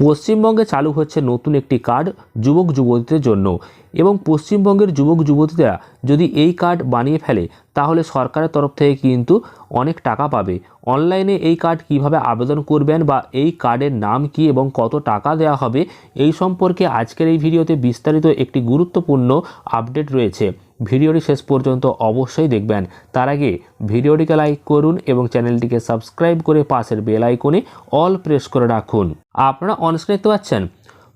পশ্চিমবঙ্গে চালু হচ্ছে নতুন একটি কার্ড যুবক যুবতীদের জন্য। এবং পশ্চিমবঙ্গের যুবক যুবতীরা যদি এই কার্ড বানিয়ে ফেলে, তাহলে সরকারের তরফ থেকে কিন্তু অনেক টাকা পাবে। অনলাইনে এই কার্ড কীভাবে আবেদন করবেন বা এই কার্ডের নাম কি এবং কত টাকা দেওয়া হবে, এই সম্পর্কে আজকের এই ভিডিওতে বিস্তারিত একটি গুরুত্বপূর্ণ আপডেট রয়েছে। ভিডিওটি শেষ পর্যন্ত অবশ্যই দেখবেন। তার আগে ভিডিওটিকে লাইক করুন এবং চ্যানেলটিকে সাবস্ক্রাইব করে পাশের বেল আইকনে অল প্রেস করে রাখুন। আপনারা অনস্ক্রিন দেখতে পাচ্ছেন?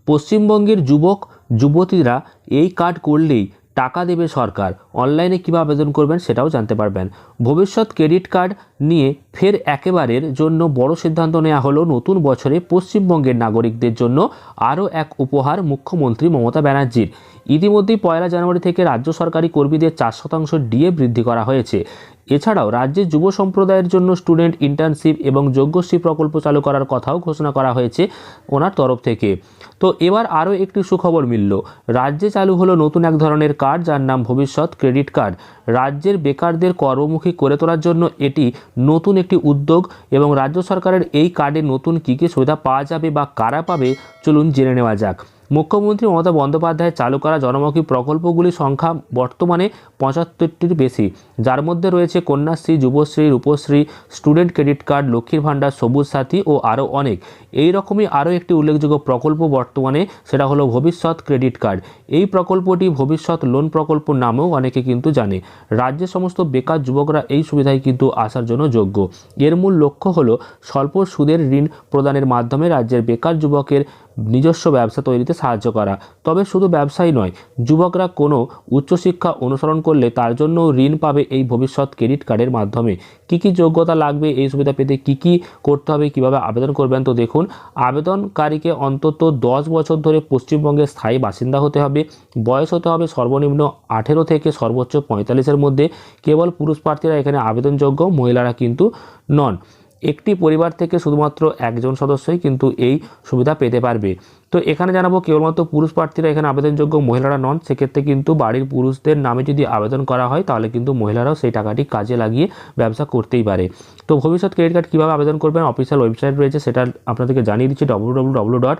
পশ্চিমবঙ্গের যুবক, যুবতীরা এই কার্ড করলেই টাকা দেবে সরকার। অনলাইনে কীভাবে আবেদন করবেন সেটাও জানতে পারবেন। ভবিষ্যৎ ক্রেডিট কার্ড নিয়ে ফের একেবারের জন্য বড় সিদ্ধান্ত নেওয়া হলো নতুন বছরে পশ্চিমবঙ্গের নাগরিকদের জন্য আরও এক উপহার মুখ্যমন্ত্রী মমতা ব্যানার্জির। ইতিমধ্যেই পয়লা জানুয়ারি থেকে রাজ্য সরকারি কর্মীদের চার শতাংশ ডিএ বৃদ্ধি করা হয়েছে। এছাড়াও রাজ্যের যুব সম্প্রদায়ের জন্য স্টুডেন্ট ইন্টার্নশিপ এবং যোগ্যশ্রী প্রকল্প চালু করার কথাও ঘোষণা করা হয়েছে ওনার তরফ থেকে। তো এবার আরও একটি সুখবর মিলল। রাজ্যে চালু হলো নতুন এক ধরনের কার্ড যার নাম ভবিষ্যৎ ক্রেডিট কার্ড। রাজ্যের বেকারদের কর্মমুখী করে তোলার জন্য এটি নতুন একটি উদ্যোগ এবং রাজ্য সরকারের এই কার্ডে নতুন কী কী সুবিধা পাওয়া যাবে বা কারা পাবে চলুন জেনে নেওয়া যাক। মুখ্যমন্ত্রী মমতা বন্দ্যোপাধ্যায় চালু করা জনমুখী প্রকল্পগুলির সংখ্যা বর্তমানে পঁচাত্তরটির বেশি। যার মধ্যে রয়েছে Kanyashree, Yuvashree, Rupashree, student credit card, লক্ষ্মীর ভাণ্ডার, সবুজ সাথী ও আরও অনেক। এই রকমই আরও একটি উল্লেখযোগ্য প্রকল্প বর্তমানে, সেটা হলো ভবিষ্যৎ ক্রেডিট কার্ড। এই প্রকল্পটি ভবিষ্যৎ লোন প্রকল্প নামেও অনেকে কিন্তু জানে। রাজ্যের সমস্ত বেকার যুবকরা এই সুবিধায় কিন্তু আসার জন্য যোগ্য। এর মূল লক্ষ্য হলো স্বল্প সুদের ঋণ প্রদানের মাধ্যমে রাজ্যের বেকার যুবকের নিজস্ব ব্যবসা তৈরিতে সাহায্য করা। তবে শুধু ব্যবসাই নয়, যুবকরা কোনো উচ্চশিক্ষা অনুসরণ করলে তার জন্য ঋণ পাবে এই ভবিষ্যৎ ক্রেডিট কার্ডের মাধ্যমে। কি কি যোগ্যতা লাগবে এই সুবিধা পেতে কি কি করতে হবে, কীভাবে আবেদন করবেন তো দেখুন। আবেদনকারীকে অন্তত দশ বছর ধরে পশ্চিমবঙ্গের স্থায়ী বাসিন্দা হতে হবে। বয়স হতে হবে সর্বনিম্ন আঠেরো থেকে সর্বোচ্চ পঁয়তাল্লিশের মধ্যে। কেবল পুরুষ প্রার্থীরা এখানে আবেদনযোগ্য, মহিলারা কিন্তু নন। একটি পরিবার থেকে শুধুমাত্র একজন সদস্যই কিন্তু এই সুবিধা পেতে পারবে। তো এখানে জানাব কেবলমাত্র পুরুষ প্রার্থীরা এখানে আবেদনযোগ্য মহিলারা নন, সেক্ষেত্রে কিন্তু বাড়ির পুরুষদের নামে যদি আবেদন করা হয়, তাহলে কিন্তু মহিলারাও সেই টাকাটি কাজে লাগিয়ে ব্যবসা করতেই পারে। তো ভবিষ্যৎ ক্রেডিট কার্ড কীভাবে আবেদন করবেন? অফিসিয়াল ওয়েবসাইট রয়েছে, সেটা আপনাদেরকে জানিয়ে দিচ্ছি W W W dot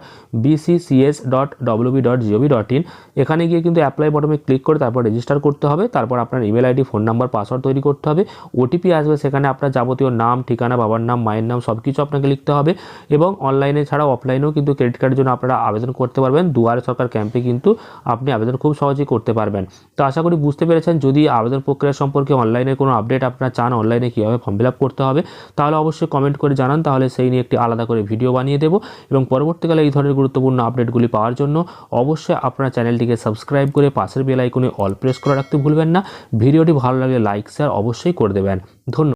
dot dot dot in এখানে গিয়ে কিন্তু অ্যাপ্লাই বটমে ক্লিক করে তারপর রেজিস্টার করতে হবে, তারপর আপনার email ID phone number password তৈরি করতে হবে ওটিপি আসবে সেখানে আপনার যাবতীয় নাম, ঠিকানা, বাবার নাম, মায়ের নাম সব কিছু আপনাকে লিখতে হবে এবং অনলাইনে ছাড়াও অফলাইনেও কিন্তু ক্রেডিট কার্ডের জন্য আপনারা আবেদন করতে পারবেন। দুয়ারে সরকার ক্যাম্পে কিন্তু আপনি আবেদন খুব সহজেই করতে পারবেন। তো আশা করি বুঝতে পেরেছেন, যদি আবেদন প্রক্রিয়া সম্পর্কে অনলাইনে কোনো আপডেট আপনারা চান, অনলাইনে কীভাবে ফর্ম ফিল করতে হবে, তাহলে অবশ্যই কমেন্ট করে জানান, তাহলে সেই নিয়ে একটি আলাদা করে ভিডিও বানিয়ে দেবো। এবং পরবর্তীকালে এই ধরনের গুরুত্বপূর্ণ আপডেটগুলি পাওয়ার জন্য অবশ্যই আপনার চ্যানেলটিকে সাবস্ক্রাইব করে পাশের বেল অল প্রেস করে রাখতে ভুলবেন না। ভিডিওটি ভালো লাগলে লাইক শেয়ার অবশ্যই করে দেবেন। ধন্যবাদ।